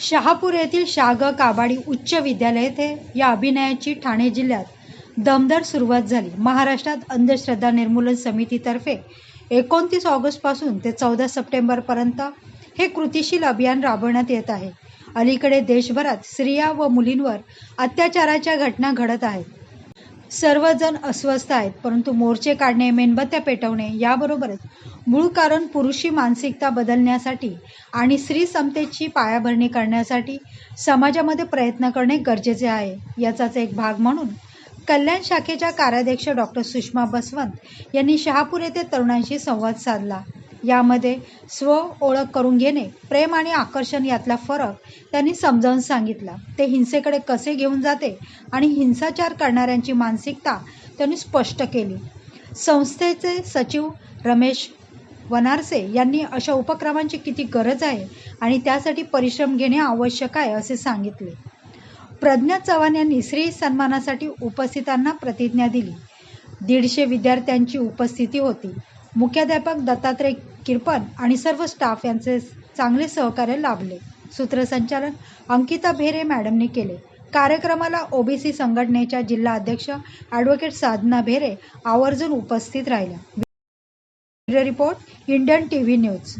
शहापूर येथील शाग काबाडी उच्च विद्यालय येथे या अभिनयाची ठाणे जिल्ह्यात दमदार सुरुवात झाली. महाराष्ट्रात अंधश्रद्धा निर्मूलन समितीतर्फे एकोणतीस ऑगस्टपासून ते चौदा सप्टेंबरपर्यंत हे कृतिशील अभियान राबवण्यात येत आहे. अलीकडे देशभरात स्त्रिया व मुलींवर अत्याचाराच्या घटना घडत आहेत. सर्वजण अस्वस्थ आहेत परंतु मोर्चे काढणे मेणबत्त्या पेटवणे याबरोबरच मूळ कारण पुरुषी मानसिकता बदलण्यासाठी आणि स्त्री समतेची पायाभरणी करण्यासाठी समाजामध्ये प्रयत्न करणे गरजेचे आहे. याचाच एक भाग म्हणून कल्याण शाखेच्या कार्याध्यक्ष डॉक्टर सुषमा बसवंत यांनी शहापूर येथे तरुणांशी संवाद साधला. यामध्ये स्व ओळख करून घेणे प्रेम आणि आकर्षण यातला फरक त्यांनी समजावून सांगितला. ते हिंसेकडे कसे घेऊन जाते आणि हिंसाचार करणाऱ्यांची मानसिकता त्यांनी स्पष्ट केली. संस्थेचे सचिव रमेश वनारसे यांनी अशा उपक्रमांची किती गरज आहे आणि त्यासाठी परिश्रम घेणे आवश्यक आहे असे सांगितले. प्रज्ञा चव्हाण यांनी श्री सन्मानासाठी उपस्थितांना प्रतिज्ञा दिली. दीडशे विद्यार्थ्यांची उपस्थिती होती. मुख्याध्यापक दत्तात्रय किरपण आणि सर्व स्टाफ यांचे चांगले सहकार्य लाभले. सूत्रसंचालन अंकिता भेरे मॅडमने केले. कार्यक्रमाला ओबीसी संघटनेच्या जिल्हा अध्यक्ष ॲडव्होकेट साधना भेरे आवर्जून उपस्थित राहिल्या. Report Indian T V news.